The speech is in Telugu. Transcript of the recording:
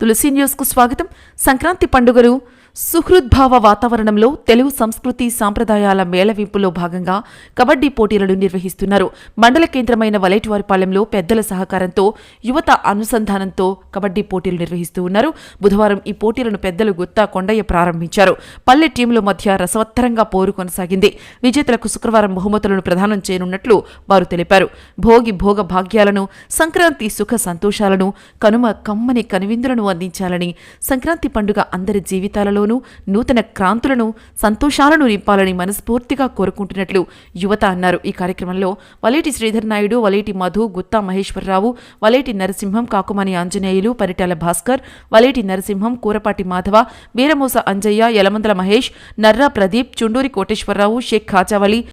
తులసి న్యూస్కు స్వాగతం. సంక్రాంతి పండుగలు సుహృద్భావ వాతావరణంలో తెలుగు సంస్కృతి సాంప్రదాయాల మేళవింపులో భాగంగా కబడ్డీ పోటీలను నిర్వహిస్తున్నారు. మండల కేంద్రమైన వలైటివారిపాలెంలో పెద్దల సహకారంతో యువత అనుసంధానంతో కబడ్డీ పోటీలు నిర్వహిస్తూ ఉన్నారు. బుధవారం ఈ పోటీలను పెద్దలు గుత్తా కొండయ్య ప్రారంభించారు. పల్లె టీంల మధ్య రసవత్తరంగా పోరు కొనసాగింది. విజేతలకు శుక్రవారం బహుమతులను ప్రదానం చేయనున్నట్లు వారు తెలిపారు. భోగి భోగ భాగ్యాలను సంక్రాంతి సుఖ సంతోషాలను కనుమ కమ్మని కనువిందులను అందించాలని సంక్రాంతి పండుగ అందరి జీవితాలలో జీవితాలలోనూ నూతన క్రాంతులను సంతోషాలను నింపాలని మనస్ఫూర్తిగా కోరుకుంటున్నట్లు యువత అన్నారు. ఈ కార్యక్రమంలో వలేటి శ్రీధర్ నాయుడు వలేటి మధు గుత్తా మహేశ్వరరావు వలేటి నరసింహం కాకుమని ఆంజనేయులు పరిటాల భాస్కర్ వలేటి నరసింహం కూరపాటి మాధవ వీరమోస అంజయ్య యలమందల మహేష్ నర్రా ప్రదీప్ చుండూరి కోటేశ్వరరావు షేక్ ఖాజావలి